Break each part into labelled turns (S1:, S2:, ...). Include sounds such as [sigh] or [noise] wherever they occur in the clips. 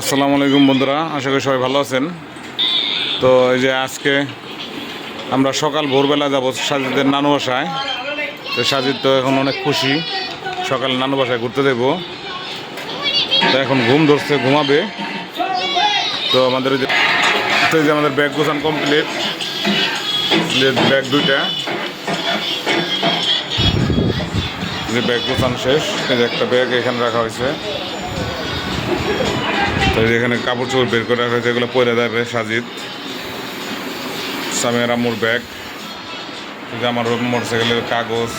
S1: আসসালামু আলাইকুম বন্ধুরা, আশা করি সবাই ভালো আছেন। তো এই যে আজকে আমরা সকাল ভোরবেলা যাব সাজিদের নানু বাসায়। তো সাজিদ তো এখন অনেক খুশি, সকালে নানু বাসায় ঘুরতে দেবো তো এখন ঘুম ধরছে, ঘুমাবে। তো আমাদের যে আমাদের ব্যাগ গোছান কমপ্লিট ব্যাগ দুইটা। যে ব্যাগ গোছান শেষ একটা ব্যাগ এখানে রাখা হয়েছে। এখানে কাপড় চোপড় বের করে রাখা হয়েছে, এগুলো পরে দেবে সাজিদ। সামিয়ার আম্মুর ব্যাগ আমার মোটর সাইকেলের কাগজ,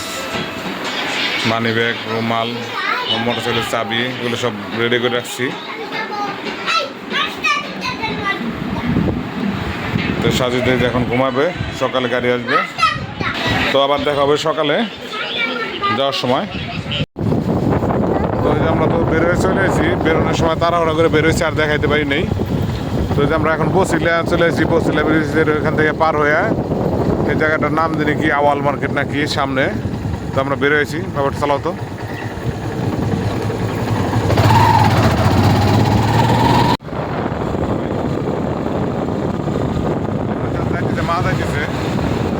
S1: মানি ব্যাগ, রুমাল মোটর সাইকেলের চাবি, এগুলো সব রেডি করে রাখছি। তো সাজিদ এখন ঘুমাবে, সকালে গাড়ি আসবে। তো আবার দেখা হবে সকালে, যাওয়ার সময়। আমরা তো বের হয়ে চলে এসেছি বেরোনোর সময় তাড়াহুড়া করে বের হয়েছি, আর দেখাইতে পারি নেই। তো যে আমরা এখন বসিলা, চলে এসেছি বসিলা ব্রিজের ওখান থেকে পার হয়ে। এই জায়গাটার নাম দিনে কি, আওয়াল মার্কেট নাকি, সামনে। তো আমরা বের হয়েছি ব্যাপারটা চালাও তো মা যাইতেছে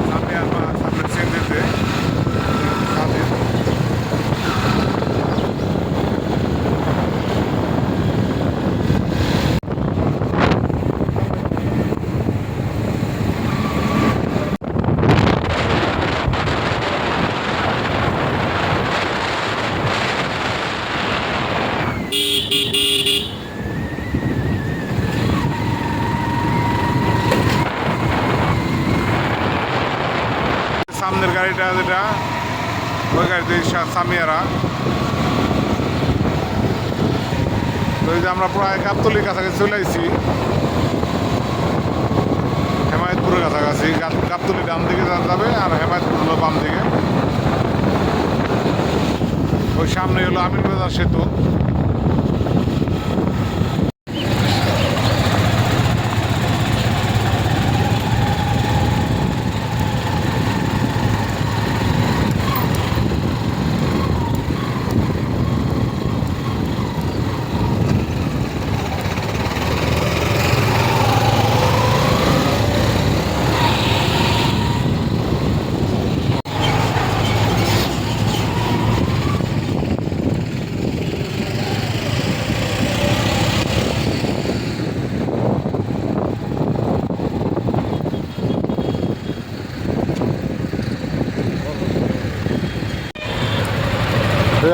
S1: সামনে আর মা সামনে চেন দিতে সামনে সামনের গাড়িটা যেটা, ওই গাড়িতে সামিয়ারা। তো এই যে আমরা প্রায় গাবতলির কাছাকাছি চলে আসছি হেমায়তপুরের কাছাকাছি। গাব- গাবতলি ডান দিকে যাবে আর হেমায়তপুর হলো বাম দিকে। ওই সামনে হলো আমিন বাজার সেতু।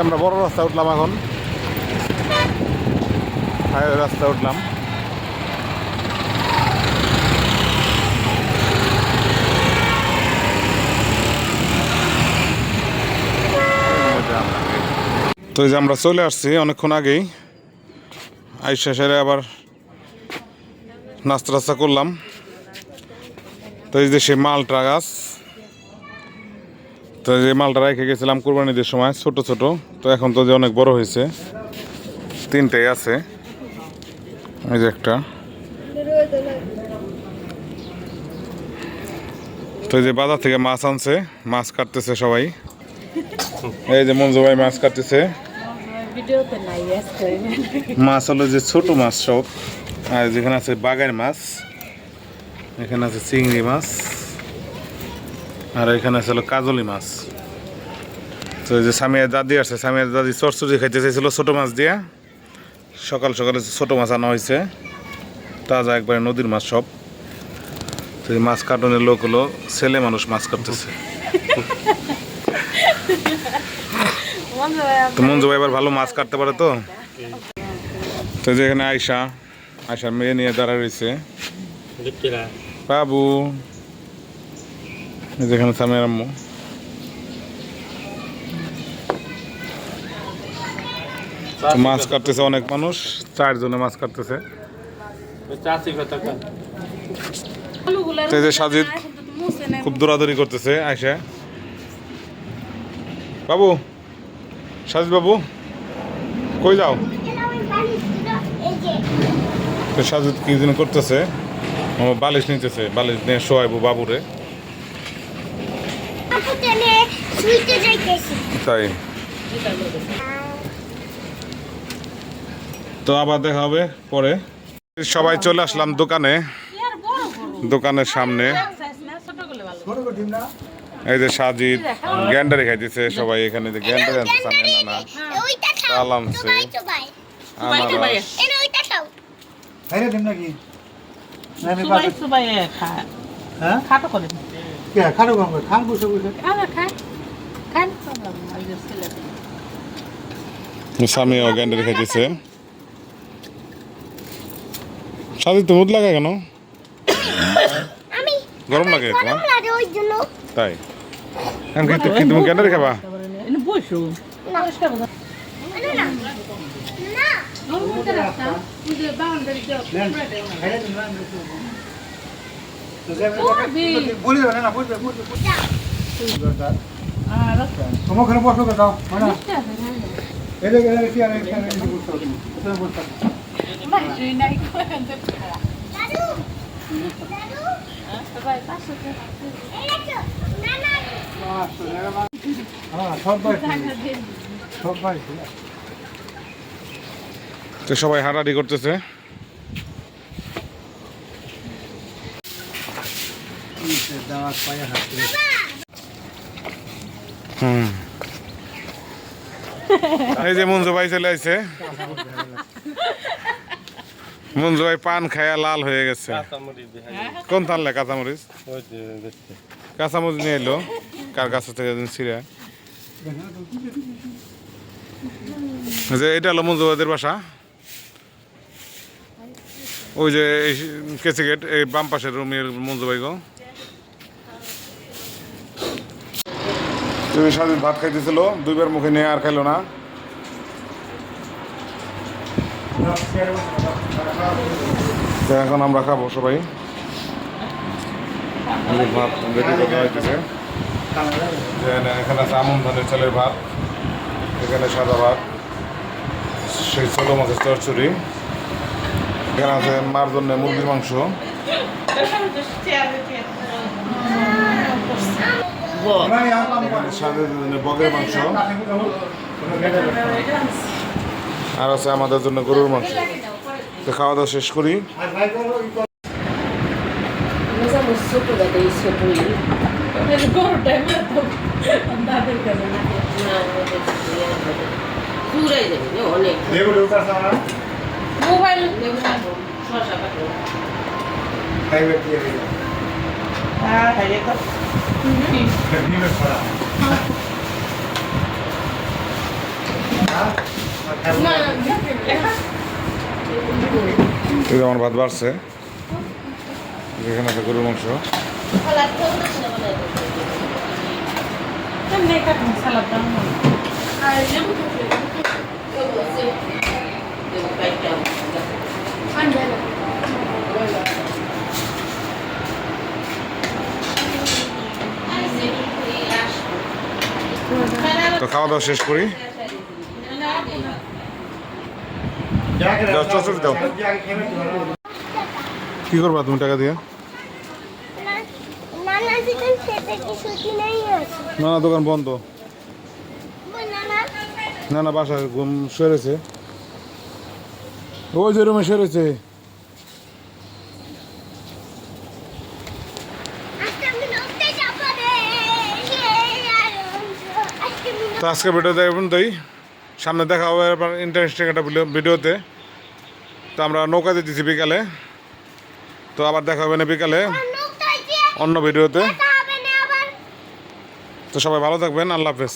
S1: আমরা বড় রাস্তা উঠলাম এখন। হাইওয়ে রাস্তা উঠলাম। তো এই যে আমরা চলে আসছি অনেকক্ষণ আগেই। আইসা সেরে আবার নাস্তা টাস্তা করলাম। তো এই যে সে মালটা গাছ তো যে মালটা রেখে গেছিলাম কোরবানিদের সময়, ছোট ছোট। তো এখন তো যে অনেক বড় হয়েছে, তিনটেই আছে। এই যে একটা। তো যে বাজার থেকে মাছ আনছে, মাছ কাটতেছে সবাই। এই যে মঞ্জু ভাই মাছ কাটতেছে। মাছ হলো যে ছোট মাছ সব। আর যেখানে আছে বাগার মাছ, এখানে আছে চিংড়ি মাছ। আর এখানে আছে কাজলি মাছ। তো এই যে সামিয়ার দাদি আছে সামিয়ার দাদি চরচুরি খাইতে চাইছিল ছোটো মাছ দিয়া। সকাল সকালে ছোট মাছ আনা হয়েছে তাজা একবারে নদীর মাছ সব। তো এই মাছ কাটনের লোক হলো ছেলে মানুষ মাছ কাটতেছে। তো মঞ্জু ভাই এবার ভালো মাছ কাটতে পারে তো? তো যে এখানে আয়সা আয়সার মেয়ে নিয়ে দাঁড়া রয়েছে। বাবু। এই যে এখানে সামের আম্মু। মাছ কাটতেছে অনেক মানুষ চারজনে মাছ কাটতেছে। যে সাজিদ খুব দৌড়াদৌড়ি করতেছে আয়সা বাবু সাজিদ বাবু কই যাও? তো সাজিদ কি যেন করতেছে বালিশ নিতেছে বালিশ নিয়ে শোয়াইবো বাবুরে। তাই। তো আবার দেখা হবে পরে। সবাই চলে আসলাম দোকানে। দোকানের সামনে। এই যে সাজিদ গ্যান্ডারি খাইতেছে সবাই এখানে যে গ্যান্ডারি নানা। সে।
S2: চুবাই চুবাই।
S1: আনারস
S3: কে কম করে খান বসে বসে
S4: খান
S1: স্বামীও গ্যান্ডারি খাইতেছে সাজিদ তো মুদ লাগে কেন গরম লাগে তাই এখন কি কি তুমি গ্যান্ডারি খাবা
S5: বসো
S2: না
S3: তোমার ঘরে বসো তো দাও মানে এলে গেলে কি আর এখানে বসতে হবে বসতে হ্যাঁ
S1: তো সবাই হাঁটাহাঁটি করতেছে।
S3: দাওয়াত পায়ে হাত
S1: এই যে মঞ্জু ভাই চলে আসছে। মঞ্জু ভাই পান খায়া লাল হয়ে গেছে। কোন থানলে কাঁচামরিচ? কাঁচামরিচ নিয়ে এলো, কার কাছ থেকে ছিঁড়ে। যে এটা হলো মঞ্জু ভাইদের বাসা। ওই যে এই গেট, এই বাম পাশের রুমের মঞ্জু ভাই গো। তুমি ভাত খাইতেছিল দুইবার মুখে নিয়ে আর খাইলো না। এখন আমরা খাব সবাই। ভাত রেডি করা হইতেছে। এখানে আছে আমন ধানের চালের ভাত এখানে সাদা ভাত সেই ছোটো মাছের চরচুরি এখানে আছে মার জন্য মুরগির মাংস। [laughs] মাংস। আর আছে আমাদের জন্য গরুর মাংস। তো খাওয়া দাওয়া শেষ করি।
S4: মোবাইল
S1: আমার ভাত বাড়ছে। যেখানে আছে গরুর মাংস।
S4: সালাদ দাম
S1: তো খাওয়া দাওয়া শেষ করি। দাও। কি করবা তুমি টাকা দিয়ে? না না দোকান বন্ধ। না না বাসায় ঘুম সেরেছে। ওই যে রুমে সেরেছে
S2: আজকে আমি নড়তে যাব রে আজকে আমি
S1: তো আজকে ভিডিও দেখবেন তাই সামনে দেখা হবে আবার ইন্টারেস্টিং একটা ভিডিও- ভিডিওতে। তো আমরা নৌকা দিতেছি বিকালে। তো আবার দেখা হবে না বিকালে। অন্য ভিডিওতে। তো সবাই ভালো থাকবেন। আল্লাহ হাফেজ।